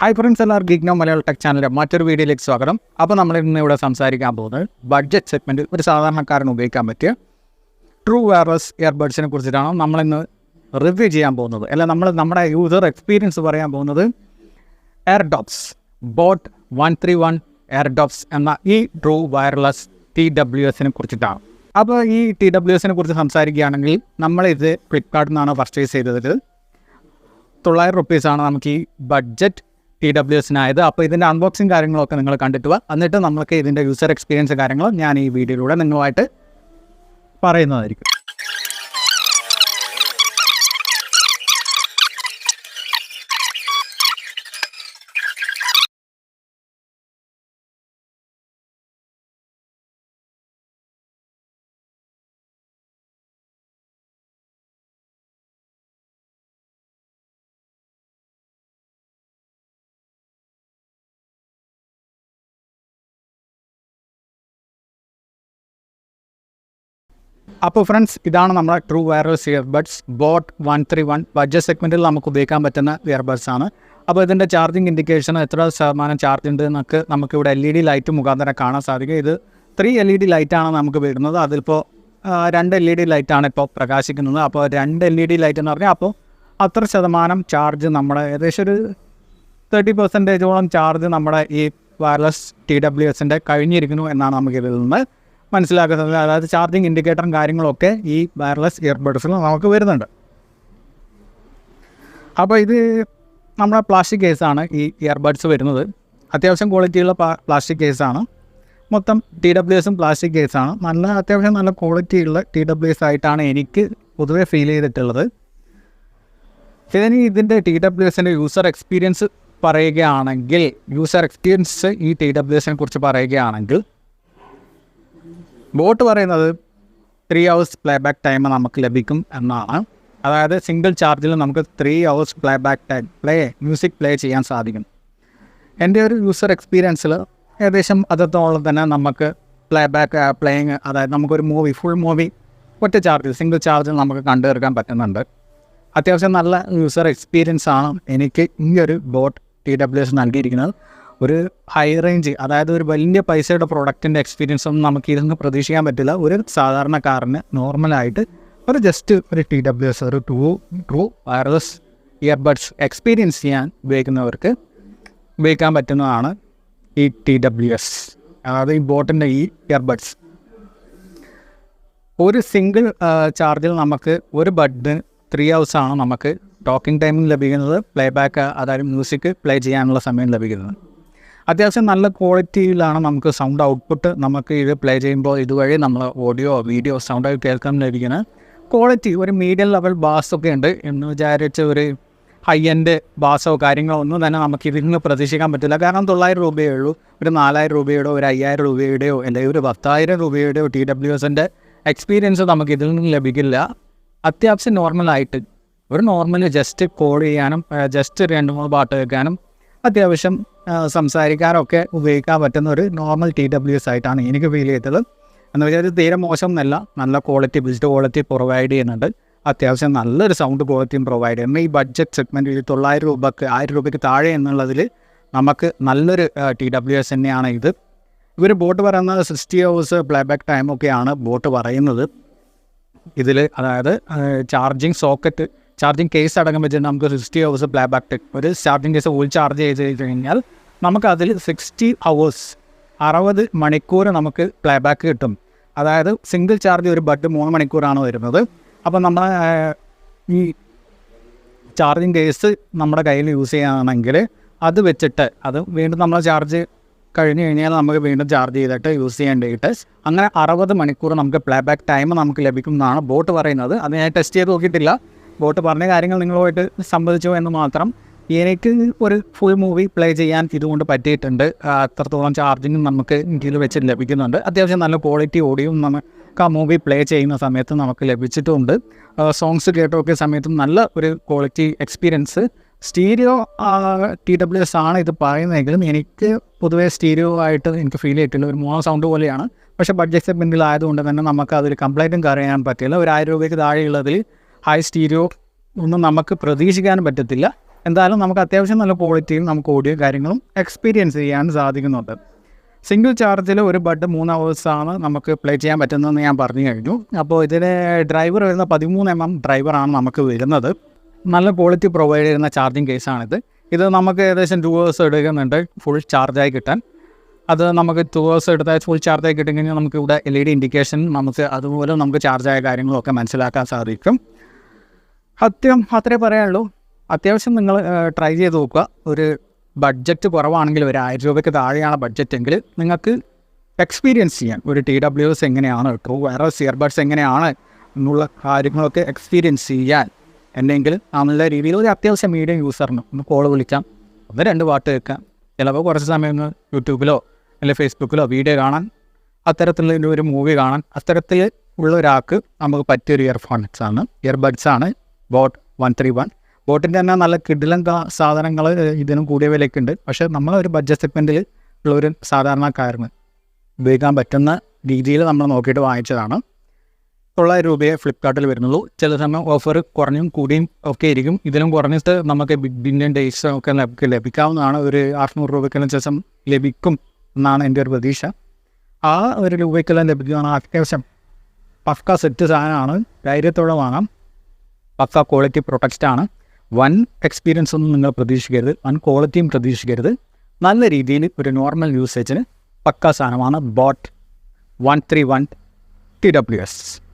Hi friends എല്ലാവർക്കും ഗിഗ്നോ മലയാള tech ചാനലിന്റെ മറ്റൊരു വീഡിയോയിലേക്ക് സ്വാഗതം. അപ്പോൾ നമ്മൾ ഇന്ന് ഇവിടെ സംസാരിക്കാൻ പോകുന്നത് ബഡ്ജറ്റ് സെഗ്മെന്റ് ഒരു സാധാരണക്കാരന് ഉപയോഗിക്കാൻ പറ്റിയ ട്രൂ വയർലെസ് ഇയർബഡ്സിനെ കുറിച്ചിട്ടാണ് നമ്മളിന്ന് റിവ്യൂ ചെയ്യാൻ പോകുന്നത്. അല്ല നമ്മൾ നമ്മുടെ യൂസർ എക്സ്പീരിയൻസ് പറയാൻ പോകുന്നത് airdopes boAt one three one airdopes എന്ന ഈ ട്രൂ വയർലെസ് ടി ഡബ്ല്യു എസിനെ കുറിച്ചിട്ടാണ്. അപ്പോൾ ഈ ടി ഡബ്ല്യു എസിനെ കുറിച്ച് സംസാരിക്കുകയാണെങ്കിൽ നമ്മളിത് ഫ്ലിപ്കാർട്ടിൽ നിന്നാണ് പർച്ചേസ് ചെയ്തത്. തൊള്ളായിരം റുപ്പീസാണ് നമുക്ക് ഈ ബഡ്ജറ്റ് ടി ഡബ്ല്യു എസിനായത് അപ്പോൾ ഇതിന്റെ അൺബോക്സിങ് കാര്യങ്ങളൊക്കെ നിങ്ങൾ കണ്ടിട്ട് വാ എന്നിട്ട് നമുക്ക് ഇതിന്റെ യൂസർ എക്സ്പീരിയൻസ് കാര്യങ്ങൾ ഞാൻ ഈ വീഡിയോയിലൂടെ നിങ്ങളുമായിട്ട് പറയുന്നതായിരിക്കും. അപ്പോൾ ഫ്രണ്ട്സ് ഇതാണ് നമ്മുടെ true wireless earbuds boAt one three one budget സെഗ്മെന്റിൽ നമുക്ക് ഉപയോഗിക്കാൻ പറ്റുന്ന ഇയർബഡ്സ് ആണ്. അപ്പോൾ ഇതിന്റെ ചാർജിങ് ഇൻഡിക്കേഷൻ എത്ര ശതമാനം ചാർജ് ഉണ്ട് എന്നൊക്കെ നമുക്കിവിടെ എൽ ഇ ഡി ലൈറ്റ് മുഖാന്തരം കാണാൻ സാധിക്കും. ഇത് ത്രീ എൽ ഇ ഡി ലൈറ്റാണ് നമുക്ക് വരുന്നത്. അതിലിപ്പോൾ രണ്ട് എൽ ഇ ഡി ലൈറ്റാണ് ഇപ്പോൾ പ്രകാശിക്കുന്നത്. അപ്പോൾ രണ്ട് എൽ ഇ ഡി ലൈറ്റ് എന്ന് പറഞ്ഞാൽ അപ്പോൾ അത്ര ശതമാനം ചാർജ് നമ്മുടെ ഏകദേശം ഒരു തേർട്ടി പെർസെന്റേജോളം ചാർജ് നമ്മുടെ ഈ വയർലെസ് ടി ഡബ്ല്യു എസിന്റെ കഴിഞ്ഞിരിക്കുന്നു എന്നാണ് നമുക്ക് ഇതിൽ നിന്ന് മനസ്സിലാക്കുന്നത്. അതായത് ചാർജിങ് ഇൻഡിക്കേറ്ററും കാര്യങ്ങളൊക്കെ ഈ വയർലെസ് ഇയർബഡ്സിൽ നമുക്ക് വരുന്നുണ്ട്. അപ്പോൾ ഇത് നമ്മുടെ പ്ലാസ്റ്റിക് കേസാണ് ഈ ഇയർബഡ്സ് വരുന്നത്. അത്യാവശ്യം ക്വാളിറ്റിയുള്ള പ്ലാസ്റ്റിക് കേസാണ്. മൊത്തം ടി ഡബ്ല്യു എസും പ്ലാസ്റ്റിക് കേസാണ്. നല്ല അത്യാവശ്യം നല്ല ക്വാളിറ്റിയുള്ള ടി ഡബ്ല്യു എസ് ആയിട്ടാണ് എനിക്ക് പൊതുവേ ഫീൽ ചെയ്തിട്ടുള്ളത്. ഇതിന് ഇതിന്റെ ടി ഡബ്ല്യു എസിന്റെ യൂസർ എക്സ്പീരിയൻസ് പറയുകയാണെങ്കിൽ യൂസർ എക്സ്പീരിയൻസ് ഈ ടി ഡബ്ല്യു എസിനെ കുറിച്ച് പറയുകയാണെങ്കിൽ ബോട്ട് പറയുന്നത് three hours play back time നമുക്ക് ലഭിക്കും എന്നാണ്. അതായത് സിംഗിൾ ചാർജിൽ നമുക്ക് three hours play back time play music play ചെയ്യാൻ സാധിക്കും. എന്റെ ഒരു യൂസർ എക്സ്പീരിയൻസിൽ ഏകദേശം അതത്തോളം തന്നെ നമുക്ക് പ്ലേ ബാക്ക് പ്ലേയിങ് അതായത് നമുക്കൊരു മൂവി ഫുൾ മൂവി ഒറ്റ ചാർജിൽ സിംഗിൾ ചാർജിൽ നമുക്ക് കണ്ടു തീർക്കാൻ പറ്റുന്നുണ്ട്. അത്യാവശ്യം നല്ല യൂസർ എക്സ്പീരിയൻസ് ആണ് എനിക്ക് ഈ ഒരു ബോട്ട് ടി ഡബ്ല്യു എസ് നൽകിയിരിക്കുന്നത്. ഒരു ഹൈ റേഞ്ച് അതായത് ഒരു വലിയ പൈസയുടെ പ്രോഡക്റ്റിന്റെ എക്സ്പീരിയൻസ് ഒന്നും നമുക്ക് ഇതൊന്നും പ്രതീക്ഷിക്കാൻ പറ്റില്ല. ഒരു സാധാരണക്കാരന് നോർമലായിട്ട് ഒരു ജസ്റ്റ് ഒരു ടി ഡബ്ല്യു എസ് ഒരു to true wireless earbuds experience ചെയ്യാൻ ഉപയോഗിക്കുന്നവർക്ക് ഉപയോഗിക്കാൻ പറ്റുന്നതാണ് ഈ ടി ഡബ്ല്യു എസ് അതായത് ഈ ബോട്ടിന്റെ ഈ ഇയർബഡ്സ് ഒരു സിംഗിൾ ചാർജിൽ നമുക്ക് ഒരു ബഡ് ത്രീ ആണ് നമുക്ക് ടോക്കിംഗ് ടൈമിൽ ലഭിക്കുന്നത്. പ്ലേ ബാക്ക് അതായത് മ്യൂസിക് പ്ലേ ചെയ്യാനുള്ള സമയം ലഭിക്കുന്നത്. അത്യാവശ്യം നല്ല ക്വാളിറ്റിയിലാണ് നമുക്ക് സൗണ്ട് ഔട്ട്പുട്ട് നമുക്ക് ഇത് പ്ലേ ചെയ്യുമ്പോൾ ഇതുവഴി നമ്മൾ ഓഡിയോ വീഡിയോ സൗണ്ടായി കേൾക്കാൻ ലഭിക്കുന്നത് ക്വാളിറ്റി ഒരു മീഡിയം ലെവൽ ബാസൊക്കെ ഉണ്ട്. എന്ന് വിചാരിച്ച ഒരു ഹൈ എൻഡ് ബാസോ കാര്യങ്ങളോ ഒന്നും തന്നെ നമുക്ക് ഇതിൽ നിന്ന് പ്രതീക്ഷിക്കാൻ പറ്റില്ല. കാരണം തൊള്ളായിരം രൂപയേ ഉള്ളൂ ഒരു നാലായിരം രൂപയുടെയോ ഒരു അയ്യായിരം രൂപയുടെയോ അല്ലെങ്കിൽ ഒരു പത്തായിരം രൂപയുടെയോ ടി ഡബ്ല്യു എസിന്റെ എക്സ്പീരിയൻസ് നമുക്ക് ഇതിൽ നിന്ന് ലഭിക്കില്ല. അത്യാവശ്യം നോർമലായിട്ട് ഒരു നോർമൽ ജസ്റ്റ് കോൾ ചെയ്യാനും ജസ്റ്റ് രണ്ട് മൂന്ന് പാട്ട് കേൾക്കാനും അത്യാവശ്യം സംസാരിക്കാനൊക്കെ ഉപയോഗിക്കാൻ പറ്റുന്ന ഒരു നോർമൽ ടി ഡബ്ല്യു എസ് ആയിട്ടാണ് എനിക്ക് ഫീൽ ചെയ്തത്. എന്ന് വെച്ചാൽ ഇത് തീരെ മോശം എന്നല്ല നല്ല ക്വാളിറ്റി ബിൽഡ് ക്വാളിറ്റി പ്രൊവൈഡ് ചെയ്യുന്നുണ്ട്. അത്യാവശ്യം നല്ലൊരു സൗണ്ട് ക്വാളിറ്റിയും പ്രൊവൈഡ് ചെയ്യുന്നു ഈ ബഡ്ജറ്റ് സെഗ്മെന്റിൽ തൊള്ളായിരം രൂപക്ക് ആയിരം രൂപയ്ക്ക് താഴെ എന്നുള്ളതിൽ നമുക്ക് നല്ലൊരു ടി ഡബ്ല്യു എസ് തന്നെയാണ് ഇത്. ഇവർ ബോട്ട് പറയുന്നത് സിക്സ്റ്റി ഹവേഴ്സ് പ്ലേ ബാക്ക് ടൈമൊക്കെയാണ് ബോട്ട് പറയുന്നത്. ഇതിൽ അതായത് ചാർജിങ് സോക്കറ്റ് ചാർജിങ് കേസ് അടക്കം വെച്ചിട്ട് നമുക്ക് സിക്സ്റ്റി ഹവേഴ്സ് പ്ലേ ബാക്ക് ഒരു ചാർജിങ് കേസ് ഫുൾ ചാർജ് ചെയ്ത് കഴിഞ്ഞാൽ നമുക്ക് അതിൽ സിക്സ്റ്റി ഹവേഴ്സ് അറുപത് മണിക്കൂർ നമുക്ക് പ്ലേ ബാക്ക് കിട്ടും. അതായത് സിംഗിൾ ചാർജ് ഒരു ബഡ് മൂന്ന് മണിക്കൂറാണ് വരുന്നത്. അപ്പോൾ നമ്മൾ ഈ ചാർജിങ് കേസ് നമ്മുടെ കയ്യിൽ യൂസ് ചെയ്യുകയാണെങ്കിൽ അത് വെച്ചിട്ട് അത് വീണ്ടും നമ്മൾ ചാർജ് കഴിഞ്ഞ് കഴിഞ്ഞാൽ നമുക്ക് വീണ്ടും ചാർജ് ചെയ്തിട്ട് യൂസ് ചെയ്യേണ്ടിയിട്ട് അങ്ങനെ അറുപത് മണിക്കൂർ നമുക്ക് പ്ലേ ബാക്ക് ടൈം നമുക്ക് ലഭിക്കും എന്നാണ് ബോട്ട് പറയുന്നത്. അത് ഞാൻ ടെസ്റ്റ് ചെയ്ത് നോക്കിയിട്ടില്ല. ബോട്ട് പറഞ്ഞ കാര്യങ്ങൾ നിങ്ങളുമായിട്ട് സംബന്ധിച്ചു എന്ന് മാത്രം എനിക്ക് ഒരു ഫുൾ മൂവി പ്ലേ ചെയ്യാൻ ഇതുകൊണ്ട് പറ്റിയിട്ടുണ്ട്. അത്രത്തോളം ചാർജിങ് നമുക്ക് ഇതിൽ വെച്ച് ലഭിക്കുന്നുണ്ട്. അത്യാവശ്യം നല്ല ക്വാളിറ്റി ഓഡിയോ നമുക്ക് ആ മൂവി പ്ലേ ചെയ്യുന്ന സമയത്ത് നമുക്ക് ലഭിച്ചിട്ടുണ്ട്. സോങ്സ് കേട്ടൊക്കെ സമയത്തും നല്ല ഒരു quality experience stereo T W S ആണ് ഇത് പറയുന്നതെങ്കിലും എനിക്ക് പൊതുവേ സ്റ്റീരിയോ ആയിട്ട് എനിക്ക് ഫീൽ ചെയ്തിട്ടുള്ള ഒരു മോണോ സൗണ്ട് പോലെയാണ്. പക്ഷേ ബഡ്ജറ്റ് സെഗ്മെന്റിലായതുകൊണ്ട് തന്നെ നമുക്ക് അതൊരു കംപ്ലൈന്റും കറിയാൻ പറ്റില്ല. ഒരു ആയിരം രൂപയ്ക്ക് താഴെയുള്ളതിൽ ഹൈ സ്റ്റീരിയോ ഒന്നും നമുക്ക് പ്രതീക്ഷിക്കാനും പറ്റത്തില്ല. എന്തായാലും നമുക്ക് അത്യാവശ്യം നല്ല ക്വാളിറ്റിയും നമുക്ക് ഓഡിയോ കാര്യങ്ങളും എക്സ്പീരിയൻസ് ചെയ്യാൻ സാധിക്കുന്നുണ്ട്. സിംഗിൾ ചാർജിൽ ഒരു ബഡ് മൂന്ന് അവേഴ്സാണ് നമുക്ക് പ്ലേ ചെയ്യാൻ പറ്റുന്നതെന്ന് ഞാൻ പറഞ്ഞു കഴിഞ്ഞു. അപ്പോൾ ഇതിന് ഡ്രൈവർ വരുന്ന പതിമൂന്ന് എം എം ഡ്രൈവറാണ് നമുക്ക് വരുന്നത്. നല്ല ക്വാളിറ്റി പ്രൊവൈഡ് ചെയ്യുന്ന ചാർജിങ് കേസാണിത് ഇത് നമുക്ക് ഏകദേശം ടു ഹവേഴ്സ് എടുക്കുന്നുണ്ട് ഫുൾ ചാർജായി കിട്ടാൻ. അത് നമുക്ക് ടു ഹവേഴ്സ് എടുത്താൽ ഫുൾ ചാർജായി കിട്ടുകഴിഞ്ഞാൽ നമുക്ക് ഇവിടെ എൽ ഇ ഡി ഇൻഡിക്കേഷൻ നമുക്ക് അതുപോലെ നമുക്ക് ചാർജായ കാര്യങ്ങളൊക്കെ മനസ്സിലാക്കാൻ സാധിക്കും. അത്യം അത്രേ പറയാനുള്ളൂ. അത്യാവശ്യം നിങ്ങൾ ട്രൈ ചെയ്ത് നോക്കുക. ഒരു ബഡ്ജറ്റ് കുറവാണെങ്കിൽ ഒരു ആയിരം രൂപയ്ക്ക് താഴെയാണ് ബഡ്ജറ്റ് എങ്കിൽ നിങ്ങൾക്ക് എക്സ്പീരിയൻസ് ചെയ്യാൻ. ഒരു ടി ഡബ്ല്യു എസ് എങ്ങനെയാണ് ട്രൂ വൈറസ് ഇയർബഡ്സ് എങ്ങനെയാണ് എന്നുള്ള കാര്യങ്ങളൊക്കെ എക്സ്പീരിയൻസ് ചെയ്യാൻ. അല്ലെങ്കിൽ നല്ല രീതിയിൽ ഒരു അത്യാവശ്യം മീഡിയം യൂസറിന് ഒന്ന് കോൾ വിളിക്കാം. ഒന്ന് രണ്ട് പാട്ട് കേൾക്കാം. ചിലപ്പോൾ കുറച്ച് സമയം യൂട്യൂബിലോ അല്ലെങ്കിൽ ഫേസ്ബുക്കിലോ വീഡിയോ കാണാൻ അത്തരത്തിലുള്ള ഒരു മൂവി കാണാൻ അത്തരത്തിൽ ഉള്ള ഒരാൾക്ക് നമുക്ക് പറ്റിയൊരു ഇയർഫോൺസ് ആണ്. ഇയർബഡ്സ് ആണ്. BoAt one three one. ബോട്ടിന്റെ തന്നെ നല്ല കിടിലം സാധനങ്ങൾ ഇതിനും കൂടിയ വിലയ്ക്കുണ്ട്. പക്ഷേ നമ്മളൊരു ബഡ്ജറ്റ് സെഗ്മെന്റിൽ ഉള്ള ഒരു സാധാരണക്കാരന് ഉപയോഗിക്കാൻ പറ്റുന്ന രീതിയിൽ നമ്മൾ നോക്കിയിട്ട് വാങ്ങിച്ചതാണ്. തൊള്ളായിരം രൂപയെ ഫ്ലിപ്കാർട്ടിൽ വരുന്നുള്ളൂ. ചില സമയം ഓഫർ കുറഞ്ഞും കൂടിയും ഒക്കെ ഇരിക്കും ഇതിലും കുറഞ്ഞിട്ട് നമുക്ക് ബിഗ് ബില്യൺ ഡേയ്സ് ഒക്കെ നമുക്ക് ലഭിക്കാവുന്നതാണ്. ഒരു അറുന്നൂറ് രൂപയ്ക്കെല്ലാം ശേഷം ലഭിക്കും എന്നാണ് എന്റെ ഒരു പ്രതീക്ഷ. ആ ഒരു രൂപയ്ക്കെല്ലാം ലഭിക്കുകയാണ് അത്യാവശ്യം പക്ക സെറ്റ് സാധനമാണ്. ധൈര്യത്തോടെ വാങ്ങാം. പക്ക ക്വാളിറ്റി ആണ്. വൺ എക്സ്പീരിയൻസ് ഒന്നും നിങ്ങൾ പ്രതീക്ഷിക്കരുത്. വൺ ക്വാളിറ്റിയും പ്രതീക്ഷിക്കരുത്. നല്ല രീതിയിൽ ഒരു നോർമൽ യൂസേജിന് പക്ക സാധനമാണ് boAt one three one T W S